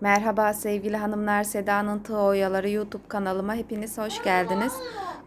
Merhaba sevgili hanımlar, Seda'nın Tığ Oyaları YouTube kanalıma hepiniz hoş geldiniz.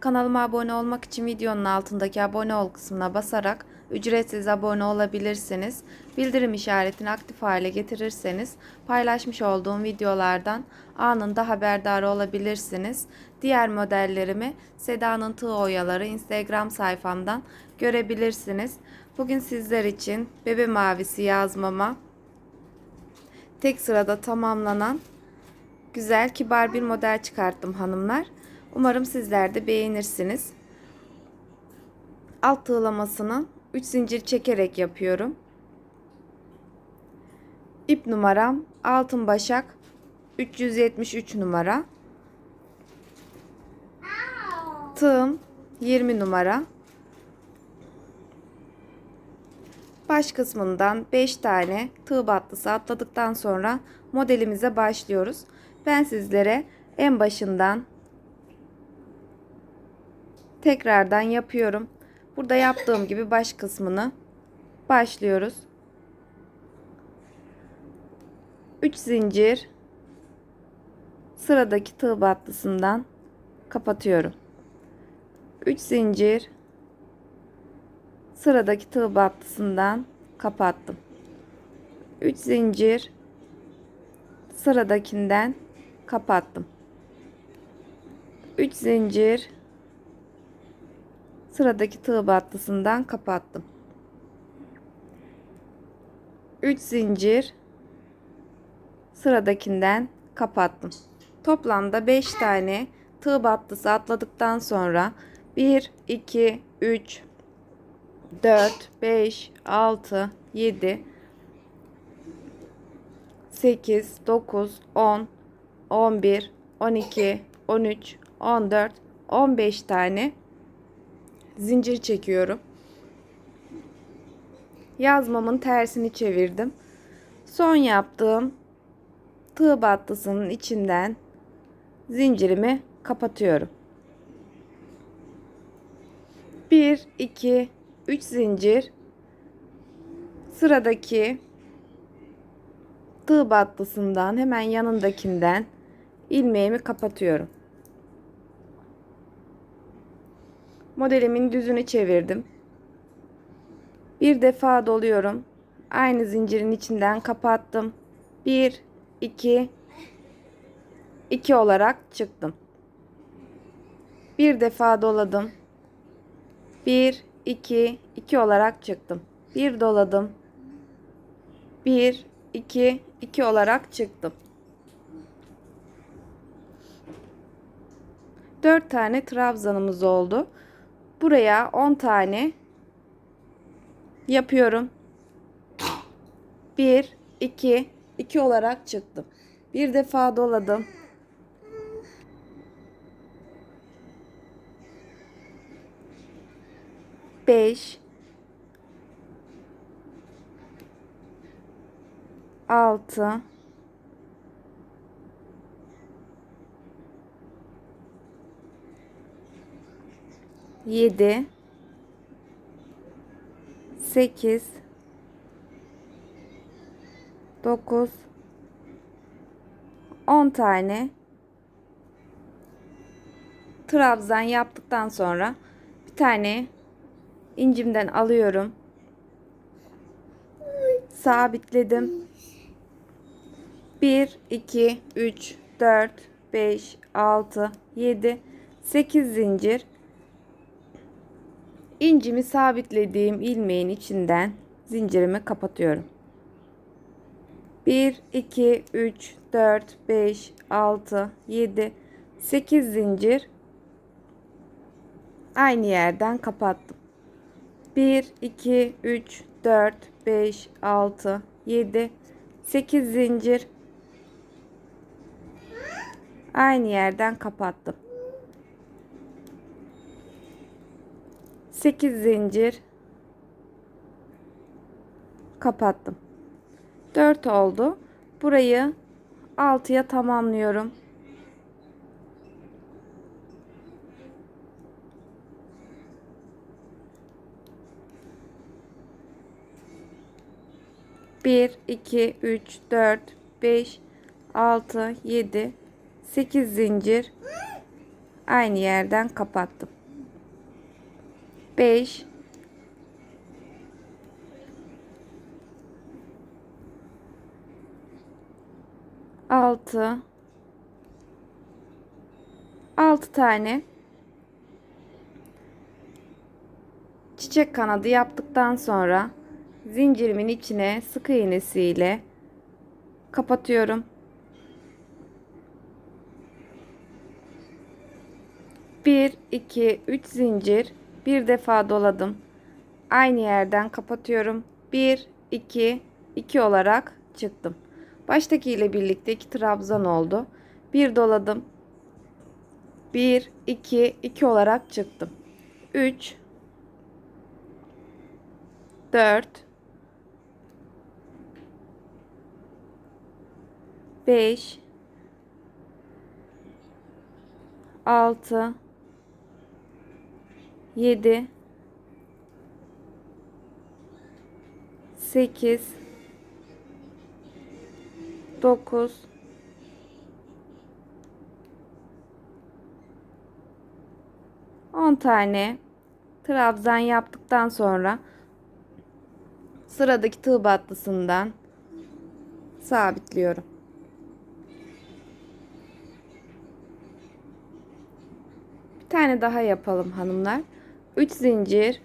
Kanalıma abone olmak için videonun altındaki abone ol kısmına basarak ücretsiz abone olabilirsiniz. Bildirim işaretini aktif hale getirirseniz paylaşmış olduğum videolardan anında haberdar olabilirsiniz. Diğer modellerimi Seda'nın Tığ Oyaları Instagram sayfamdan görebilirsiniz. Bugün sizler için bebe mavisi yazmama tek sırada tamamlanan güzel kibar bir model çıkarttım hanımlar. Umarım sizler de beğenirsiniz. Alt tığlamasını 3 zincir çekerek yapıyorum. İp numaram altın başak 373 numara. Tığım 20 numara. Baş kısmından 5 tane tığ battısı atladıktan sonra modelimize başlıyoruz. Ben sizlere en başından tekrardan yapıyorum. Burada yaptığım gibi baş kısmını başlıyoruz. 3 zincir sıradaki tığ battısından kapatıyorum. 3 zincir sıradaki tığ battısından kapattım. 3 zincir sıradakinden kapattım. 3 zincir sıradaki tığ battısından kapattım. 3 zincir sıradakinden kapattım. Toplamda 5 tane tığ battısı atladıktan sonra 1 2 3 4 5 6 7 8 9 10 11 12 13 14 15 tane zincir çekiyorum. Yazmamın tersini çevirdim. Son yaptığım tığ battısının içinden zincirimi kapatıyorum. 1 2 3 zincir sıradaki tığ battısından hemen yanındakinden ilmeğimi kapatıyorum. Modelimin düzünü çevirdim. Bir defa doluyorum. Aynı zincirin içinden kapattım. 1 2 2 olarak çıktım. Bir defa doladım. 1 2 2 olarak çıktım. Bir doladım. 1 2 2 olarak çıktım. 4 tane trabzanımız oldu. Buraya 10 tane yapıyorum. 1 2 2 olarak çıktım. Bir defa doladım. 5 6 7 8 9 10 tane. Trabzan yaptıktan sonra bir tane incimden alıyorum. Sabitledim. 1 2 3 4 5 6 7 8 zincir incimi sabitlediğim ilmeğin içinden zincirimi kapatıyorum. 1 2 3 4 5 6 7 8 zincir aynı yerden kapattım. 1 2 3 4 5 6 7 8 zincir aynı yerden kapattım. 8 zincir kapattım. 4 oldu. Burayı 6'ya tamamlıyorum. Bir, iki, üç, dört, beş, 6, 7, 8 zincir. Aynı yerden kapattım. 5 6 6 tane. Çiçek kanadı yaptıktan sonra zincirimin içine sık iğnesiyle kapatıyorum. Bir, iki, üç zincir bir defa doladım. Aynı yerden kapatıyorum. Bir, iki, iki olarak çıktım. Baştaki ile birlikte iki trabzan oldu. Bir doladım. Bir, iki, iki olarak çıktım. Üç, dört, beş, altı, yedi, sekiz, dokuz, on tane trabzan yaptıktan sonra sıradaki tığ battısından sabitliyorum. Tane daha yapalım hanımlar. 3 zincir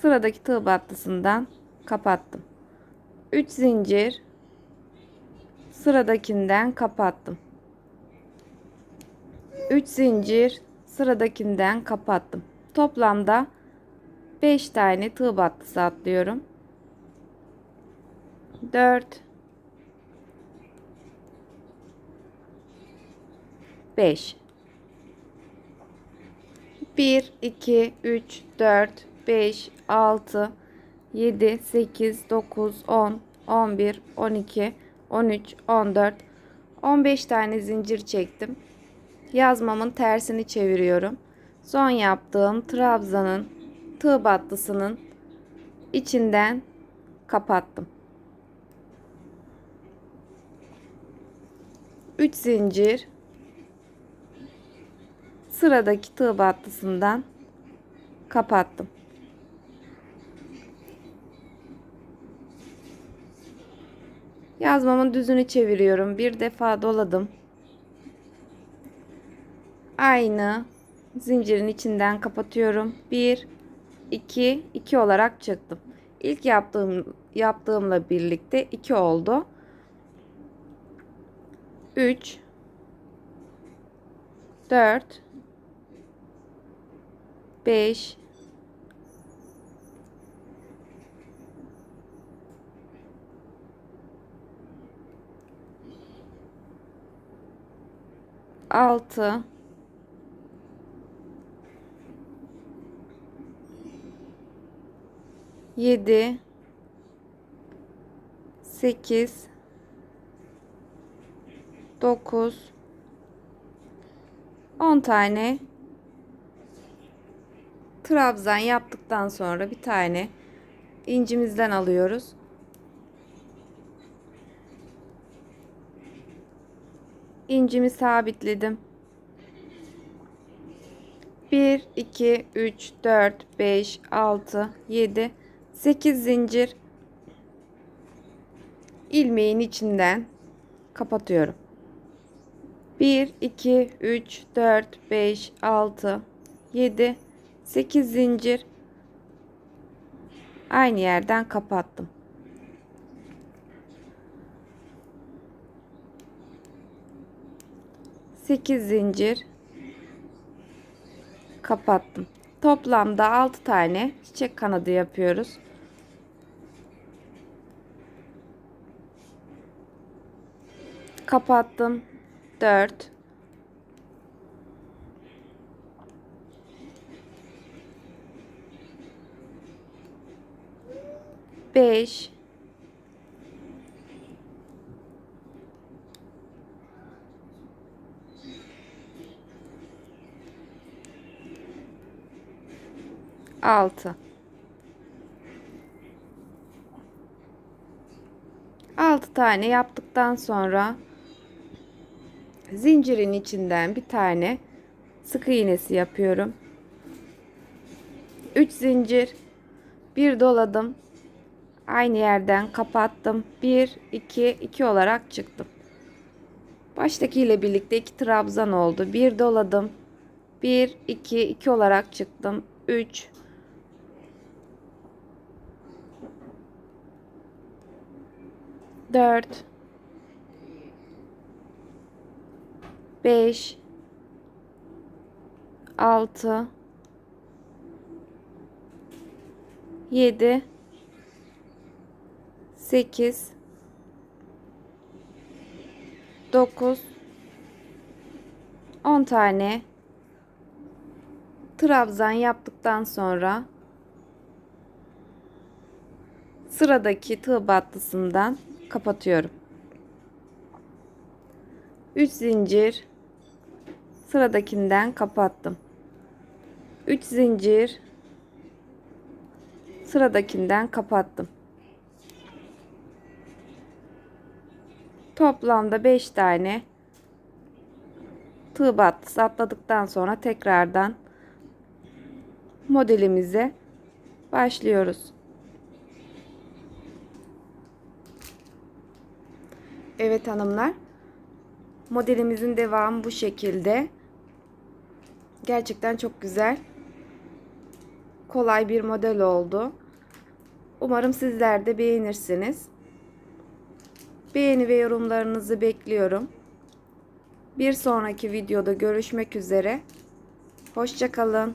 sıradaki tığ battısından kapattım. 3 zincir sıradakinden kapattım. 3 zincir sıradakinden kapattım. Toplamda 5 tane tığ battısı atlıyorum. 4 5 1 2 3 4 5 6 7 8 9 10 11 12 13 14 15 tane zincir çektim. Yazmamın tersini çeviriyorum. Son yaptığım trabzanın tığ battısının içinden kapattım. 3 zincir sıradaki tığ battısından kapattım. Yazmamın düzünü çeviriyorum. Bir defa doladım. Aynı zincirin içinden kapatıyorum. 1 2 2 olarak çıktım. İlk yaptığım yaptığımla birlikte 2 oldu. 3 4 5 6 7 8 9 10 tane trabzan yaptıktan sonra bir tane incimizden alıyoruz. İncimi sabitledim. 1 2 3 4 5 6 7 8 zincir ilmeğin içinden kapatıyorum. 1 2 3 4 5 6 7 8 zincir aynı yerden kapattım. Sekiz zincir kapattım. Toplamda 6 tane çiçek kanadı yapıyoruz. Kapattım. 4 5 6 6 tane yaptıktan sonra zincirin içinden bir tane sık iğnesi yapıyorum. 3 zincir, bir doladım. Aynı yerden kapattım. 1 2 2 olarak çıktım. Baştaki ile birlikte iki trabzan oldu. Bir doladım. 1 2 2 olarak çıktım. 3 4 5 6 7 8 9 10 tane trabzan yaptıktan sonra sıradaki tığ battısından kapatıyorum. 3 zincir sıradakinden kapattım. 3 zincir sıradakinden kapattım. Toplamda 5 tane tığ battısı atladıktan sonra tekrardan modelimize başlıyoruz. Evet hanımlar. Modelimizin devamı bu şekilde. Gerçekten çok güzel. Kolay bir model oldu. Umarım sizler de beğenirsiniz. Beğeni ve yorumlarınızı bekliyorum. Bir sonraki videoda görüşmek üzere. Hoşçakalın.